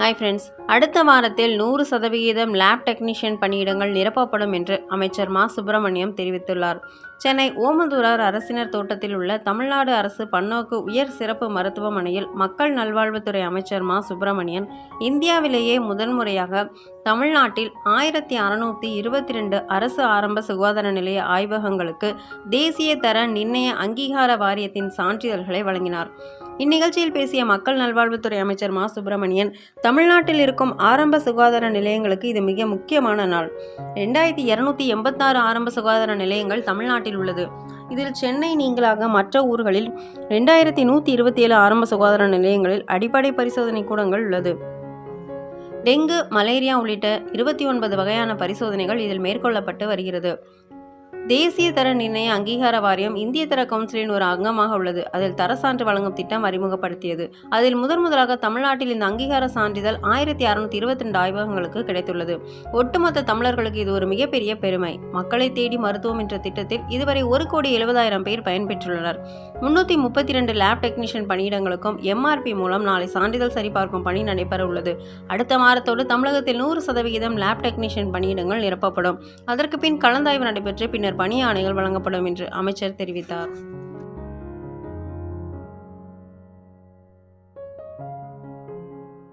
Hi friends அடுத்த வாரத்தில் நூறு சதவிகிதம் லேப் டெக்னீஷியன் பணியிடங்கள் நிரப்பப்படும் என்று அமைச்சர் மா. சுப்பிரமணியம் தெரிவித்துள்ளார். சென்னை ஓமந்தூரார் அரசினர் தோட்டத்தில் உள்ள தமிழ்நாடு அரசு பன்னோக்கு உயர் சிறப்பு மருத்துவமனையில் மக்கள் நல்வாழ்வுத்துறை அமைச்சர் மா. சுப்பிரமணியன் இந்தியாவிலேயே முதன்முறையாக தமிழ்நாட்டில் ஆயிரத்தி அறநூற்றி இருபத்தி ரெண்டு அரசு ஆரம்ப சுகாதார நிலைய ஆய்வகங்களுக்கு தேசிய தர நிர்ணய அங்கீகார வாரியத்தின் சான்றிதழ்களை வழங்கினார். இந்நிகழ்ச்சியில் பேசிய மக்கள் நல்வாழ்வுத்துறை அமைச்சர் மா. சுப்பிரமணியன் தமிழ்நாட்டில் இருக்கும் ஆரம்ப சுகாதார நிலையங்களுக்கு இது மிக முக்கியமான நாள். ரெண்டாயிரத்தி இரநூத்தி எண்பத்தாறு ஆரம்ப சுகாதார நிலையங்கள் தமிழ்நாட்டில் உள்ளது. இதில் சென்னை நீங்களாக மற்ற ஊர்களில் ரெண்டாயிரத்தி நூற்றி இருபத்தி ஏழு ஆரம்ப சுகாதார நிலையங்களில் அடிப்படை பரிசோதனை கூடங்கள் உள்ளது. டெங்கு மலேரியா உள்ளிட்ட இருபத்தி ஒன்பது வகையான பரிசோதனைகள் இதில் மேற்கொள்ளப்பட்டு வருகிறது. தேசிய தர நிர்ணய அங்கீகார வாரியம் இந்திய தர கவுன்சிலின் ஒரு அங்கமாக உள்ளது. அதில் தர சான்று வழங்கும் திட்டம் அறிமுகப்படுத்தியது. அதில் முதன் முதலாக தமிழ்நாட்டில் இந்த அங்கீகார சான்றிதழ் ஆயிரத்தி அறுநூத்தி இருபத்தி ரெண்டு ஆய்வகங்களுக்கு கிடைத்துள்ளது. ஒட்டுமொத்த தமிழர்களுக்கு இது ஒரு மிகப்பெரிய பெருமை. மக்களை தேடி மருத்துவம் என்ற திட்டத்தில் இதுவரை ஒரு கோடி எழுபதாயிரம் பேர் பயன்பெற்றுள்ளனர். முன்னூற்றி முப்பத்தி ரெண்டு லேப் டெக்னீஷியன் பணியிடங்களுக்கும் எம்ஆர்பி மூலம் நாளை சான்றிதழ் சரிபார்க்கும் பணி நடைபெற உள்ளது. அடுத்த வாரத்தோடு தமிழகத்தில் நூறு சதவிகிதம் லேப் டெக்னீஷியன் பணியிடங்கள் நிரப்பப்படும். அதற்கு பின் கலந்தாய்வு நடைபெற்று பின்னர் பணி ஆணைகள் வழங்கப்படும் என்று அமைச்சர் தெரிவித்தார்.